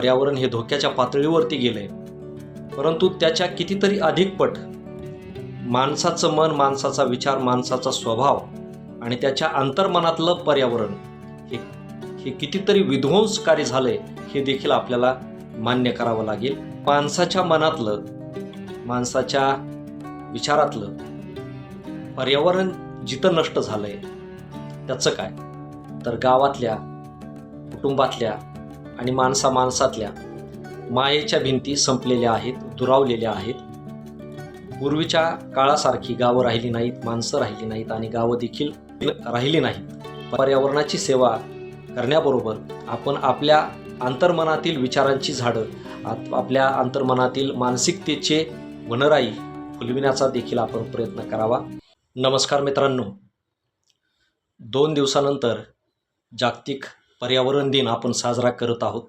पर्यावरण हे धोक्याच्या पातळीवरती गेले परंतु त्याच्या कितीतरी अधिक पट माणसाचं मन माणसाचा विचार माणसाचा स्वभाव आणि त्याच्या अंतर्मनातलं पर्यावरण हे हे कितीतरी विध्वंसकारी झालंय हे देखील आपल्याला मान्य करावं लागेल. माणसाच्या मनातलं माणसाच्या विचारातलं पर्यावरण जिथं नष्ट झालंय त्याचं काय? तर गावातल्या कुटुंबातल्या आणि माणसा माणसातल्या मायेच्या भिंती संपलेल्या आहेत दुरावलेल्या आहेत. पूर्वीच्या काळासारखी गावं राहिली नाहीत माणसं राहिली नाहीत आणि गावं देखील राहिली नाहीत. पर्यावरणाची सेवा करण्याबरोबर आपण आपल्या अंतर्मनातील विचारांची झाडं आपल्या अंतर्मनातील मानसिकतेचे वनराई फुलविण्याचा देखील आपण प्रयत्न करावा. नमस्कार मित्रांनो. दोन दिवसानंतर जागतिक पर्यावरण दिन आपण साजरा करत आहोत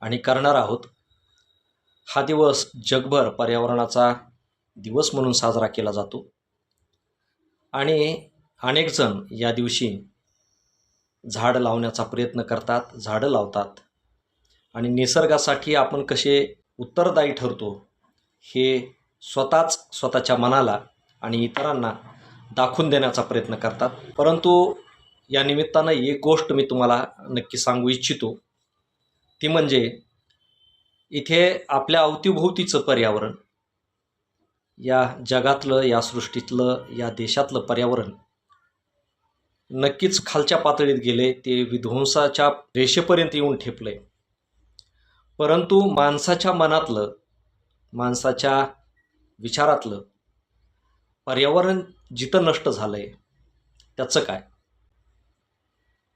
आणि करणार आहोत. हा दिवस जगभर पर्यावरणाचा दिवस म्हणून साजरा केला जातो. आणि अनेकजण या दिवशी झाड लावण्याचा प्रयत्न करतात झाडं लावतात. आणि निसर्गासाठी आपण कसे उत्तरदायी ठरतो हे स्वतःच स्वतःच्या मनाला आणि इतरांना दाखवून देण्याचा प्रयत्न करतात. परंतु या निमित्तानं एक गोष्ट मी तुम्हाला नक्की सांगू इच्छितो. ती म्हणजे इथे आपल्या अवतीभोवतीचं पर्यावरण या जगातलं या सृष्टीतलं या देशातलं पर्यावरण नक्कीच खालच्या पातळीत गेले ते विध्वंसाच्या रेषेपर्यंत येऊन ठेपले. परंतु माणसाच्या मनातलं माणसाच्या विचारातलं पर्यावरण जिथं नष्ट झालं आहे त्याचं काय?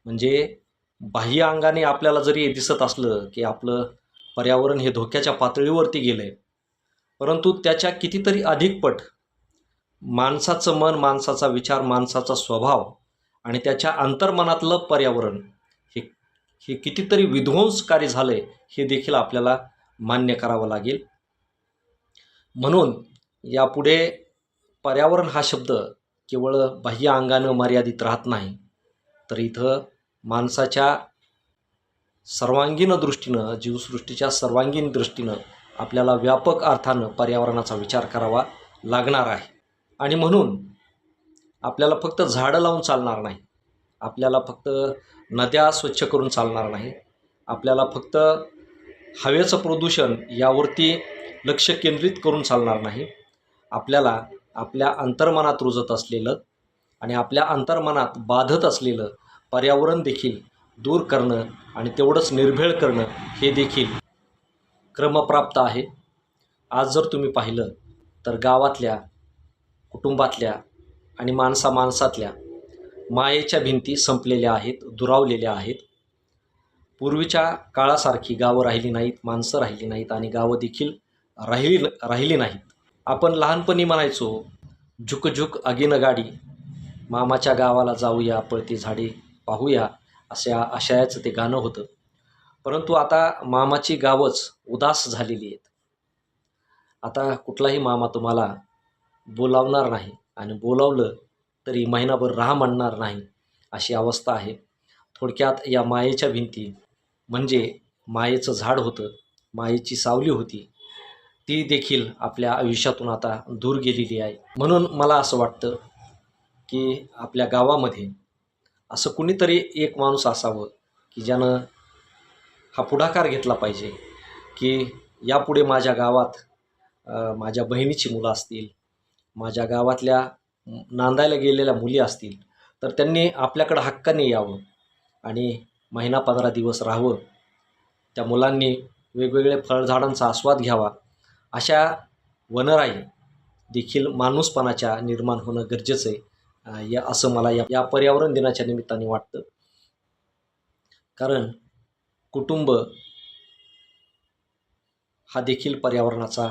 म्हणजे बाह्य अंगाने आपल्याला जरी दिसत असलं की आपलं पर्यावरण हे धोक्याच्या पातळीवरती गेलं आहे परंतु त्याच्या कितीतरी अधिक पट माणसाचं मन माणसाचा विचार माणसाचा स्वभाव आणि त्याच्या अंतर्मनातलं पर्यावरण हे हे कितीतरी विध्वंसकारी झालं आहे हे देखील आपल्याला मान्य करावं लागेल. म्हणून यापुढे पर्यावरण हा शब्द केवळ बाह्य अंगानं मर्यादित राहत नाही तर इथं माणसाच्या सर्वांगीण दृष्टीनं जीवसृष्टीच्या सर्वांगीण दृष्टीनं आपल्याला व्यापक अर्थानं पर्यावरणाचा विचार करावा लागणार आहे. आणि म्हणून आपल्याला फक्त झाडं लावून चालणार नाही. आपल्याला फक्त नद्या स्वच्छ करून चालणार नाही. आपल्याला फक्त हवेचं प्रदूषण यावरती लक्ष केंद्रित करून चालणार नाही. आपल्याला आपल्या अंतर्मनात रुजत असलेलं आणि आपल्या अंतर्मनात बाधत असलेलं पर्यावरण देखील दूर करणं आणि तेवढंच निर्भेळ करणं हे देखील क्रमप्राप्त आहे. आज जर तुम्ही पाहिलं तर गावातल्या कुटुंबातल्या आणि माणसा माणसातल्या मायेच्या भिंती संपलेल्या आहेत दुरावलेल्या आहेत. पूर्वीच्या काळासारखी गावं राहिली नाहीत माणसं राहिली नाहीत आणि गावं देखील राहिली राहिली नाहीत. आपण लहानपणी म्हणायचो झुकझुक अगिन गाडी मामाच्या गावाला जाऊया पळती झाडे पाहूया अशा आशयाचं ते गाणं होतं. परंतु आता मामाची गावच उदास झालेली आहेत. आता कुठलाही मामा तुम्हाला बोलावणार नाही आणि बोलावलं तरी महिनाभर राह म्हणणार नाही अशी अवस्था आहे. थोडक्यात या मायेच्या भिंती म्हणजे मायेचं झाड होतं मायेची सावली होती. ती देखील आपल्या आयुष्यातून आता दूर गेलेली आहे. म्हणून मला असं वाटतं की आपल्या गावामध्ये असं कुणीतरी एक माणूस असावं की ज्यानं हा पुढाकार घेतला पाहिजे की यापुढे माझ्या गावात माझ्या बहिणीची मुलं असतील माझ्या गावातल्या नांदायला गेलेल्या मुली असतील तर त्यांनी आपल्याकडं हक्काने यावं आणि महिना पंधरा दिवस राहावं. त्या मुलांनी वेगवेगळे फळझाडांचा आस्वाद घ्यावा. अशा वनराई देखील माणूसपणाच्या निर्माण होणं गरजेचं आहे. या असं मला या या पर्यावरण दिनाच्या निमित्ताने वाटतं. कारण कुटुंब हा देखील पर्यावरणाचा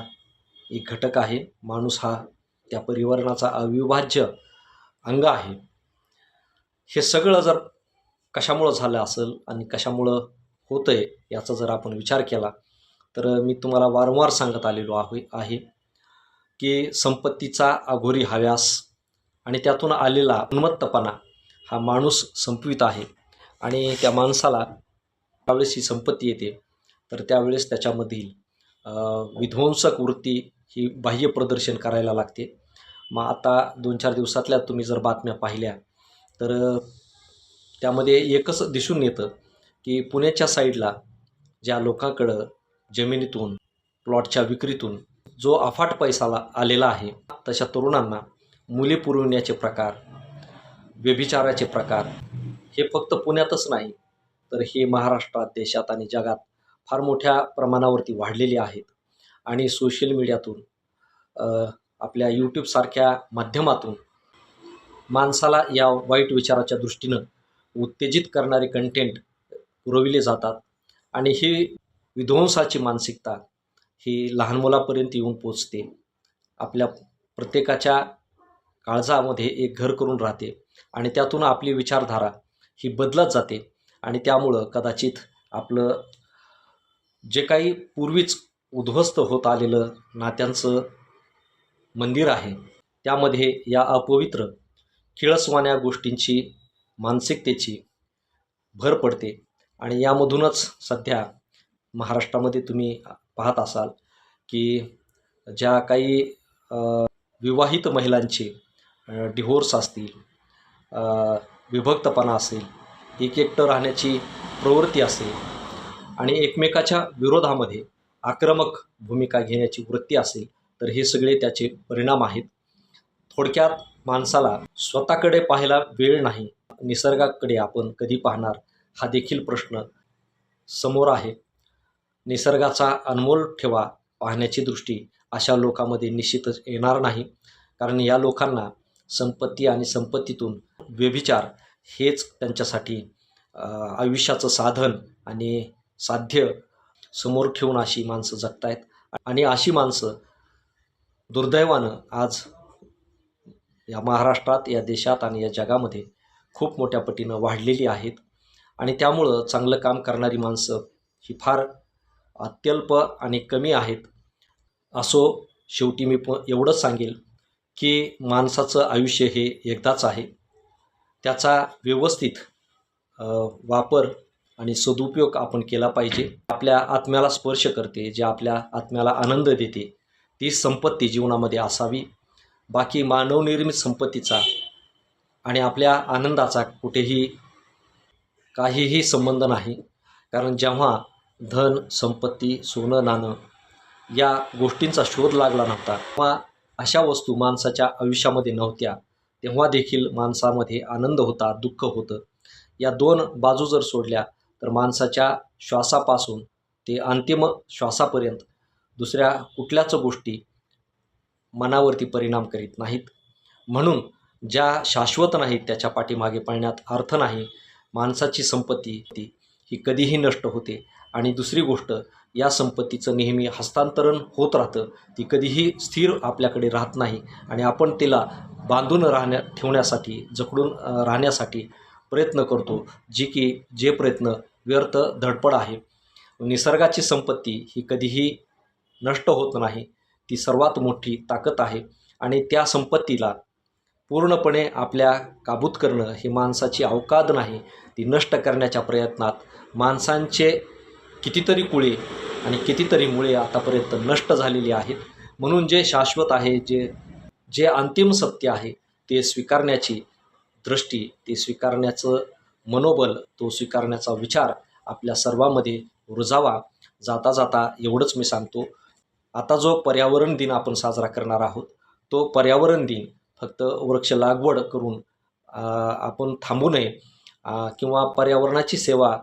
एक घटक आहे. माणूस हा त्या पर्यावरणाचा अविभाज्य अंग आहे. हे सगळं जर कशामुळं झालं असेल आणि कशामुळं होतं आहे याचा जर आपण विचार केला तर मी तुम्हाला वारंवार सांगत आलेलो आहे आहे की संपत्तीचा अघोरी हव्यास आणि त्यातून आलेला उन्मत्तपणा हा माणूस संपवित आहे. आणि त्या माणसाला ज्यावेळेस ही संपत्ती येते तर त्यावेळेस त्याच्यामधील विध्वंसक वृत्ती ही बाह्य प्रदर्शन करायला लागते. मग आता दोन चार दिवसातल्या तुम्ही जर बातम्या पाहिल्या तर त्यामध्ये एकच दिसून येतं की पुण्याच्या साईडला ज्या लोकांकडं जमिनीतून प्लॉटच्या विक्रीतून जो अफाट पैसा आलेला आहे तशा तरुणांना मुली पुरविण्याचे प्रकार व्यभिचाराचे प्रकार हे फक्त पुण्यातच नाही तर हे महाराष्ट्रात देशात आणि जगात फार मोठ्या प्रमाणावरती वाढलेले आहेत. आणि सोशल मीडियातून आपल्या यूट्यूबसारख्या माध्यमातून माणसाला या वाईट विचाराच्या दृष्टीनं उत्तेजित करणारे कंटेंट पुरविले जातात. आणि ही विध्वंसाची मानसिकता ही लहान मुलापर्यंत येऊन पोचते. आपल्या प्रत्येकाच्या काळजामध्ये एक घर करून राहते आणि त्यातून आपली विचारधारा ही बदलत जाते आणि त्यामुळं कदाचित आपलं जे काही पूर्वीच उद्ध्वस्त होत आलेलं नात्यांचं मंदिर आहे त्यामध्ये या अपवित्र किळसवाण्या गोष्टींची मानसिकतेची भर पडते. आणि यामधूनच सध्या महाराष्ट्रामध्ये तुम्ही पाहत असाल की ज्या काही विवाहित महिलांची डिव्होर्स असतील विभक्तपणा असेल एक एकटं राहण्याची प्रवृत्ती असेल आणि एकमेकाच्या विरोधामध्ये आक्रमक भूमिका घेण्याची वृत्ती असेल तर हे सगळे त्याचे परिणाम आहेत. थोडक्यात माणसाला स्वतःकडे पाहायला वेळ नाही. निसर्गाकडे आपण कधी पाहणार हा देखील प्रश्न समोर आहे. निसर्गाचा अनमोल ठेवा पाहण्याची दृष्टी अशा लोकांमध्ये निश्चितच येणार नाही. कारण या लोकांना संपत्ती आणि संपत्तीतून व्यभिचार हेच त्यांच्यासाठी आयुष्याचं साधन आणि साध्य समोर ठेवून अशी माणसं जगतायत. आणि अशी माणसं दुर्दैवानं आज या महाराष्ट्रात या देशात आणि या जगामध्ये खूप मोठ्या पटीनं वाढलेली आहेत. आणि त्यामुळं चांगलं काम करणारी माणसं ही फार अत्यल्प आणि कमी आहेत. असो शेवटी मी प एवढंच सांगेल की माणसाचं आयुष्य हे एकदाच आहे. त्याचा व्यवस्थित वापर आणि सदुपयोग आपण केला पाहिजे. आपल्या आत्म्याला स्पर्श करते जे आपल्या आत्म्याला आनंद देते ती संपत्ती जीवनामध्ये असावी. बाकी मानवनिर्मित संपत्तीचा आणि आपल्या आनंदाचा कुठेही काहीही संबंध नाही. कारण जेव्हा धन संपत्ती सोनं नाणं या गोष्टींचा शोध लागला नव्हता तेव्हा अशा वस्तू माणसाच्या आयुष्यामध्ये नव्हत्या तेव्हा देखील माणसामध्ये आनंद होता दुःख होतं. या दोन बाजू जर सोडल्या तर माणसाच्या श्वासापासून ते अंतिम श्वासापर्यंत दुसऱ्या कुठल्याच गोष्टी मनावरती परिणाम करीत नाहीत. म्हणून ज्या शाश्वत नाहीत त्याच्या पाठीमागे पळण्यात अर्थ नाही. माणसाची संपत्ती ती ही कधीही नष्ट होते. आणि दुसरी गोष्ट या संपत्तीचं नेहमी हस्तांतरण होत राहतं. ती कधीही स्थिर आपल्याकडे राहत नाही आणि आपण तिला बांधून राहण्या ठेवण्यासाठी जकडून राहण्यासाठी प्रयत्न करतो जी की जे प्रयत्न व्यर्थ धडपड आहे. निसर्गाची संपत्ती ही कधीही नष्ट होत नाही. ती सर्वात मोठी ताकद आहे आणि त्या संपत्तीला पूर्णपणे आपल्या काबूत करणं ही माणसाची अवकाद नाही. ती नष्ट करण्याच्या प्रयत्नात माणसांचे कितीतरी कुळे आणि कितीतरी मुळे आतापर्यंत नष्ट झालेली आहेत. म्हणून जे शाश्वत आहे जे जे अंतिम सत्य आहे ते स्वीकारण्याची दृष्टी ते स्वीकारण्याचं मनोबल तो स्वीकारण्याचा विचार आपल्या सर्वांमध्ये रुजावा. जाता जाता एवढंच मी सांगतो. आता जो पर्यावरण दिन आपण साजरा करणार आहोत तो पर्यावरण दिन फक्त वृक्ष लागवड करून आपण थांबू नये किंवा पर्यावरणाची सेवा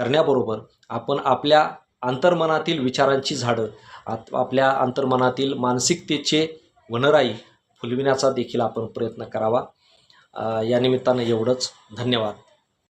करण्याबरोबर आपण आपल्या अंतर्मनातील विचारांची झाडं आत आपल्या अंतर्मनातील मानसिकतेचे वनराई फुलविण्याचा देखील आपण प्रयत्न करावा. या निमित्तानं एवढंच. धन्यवाद.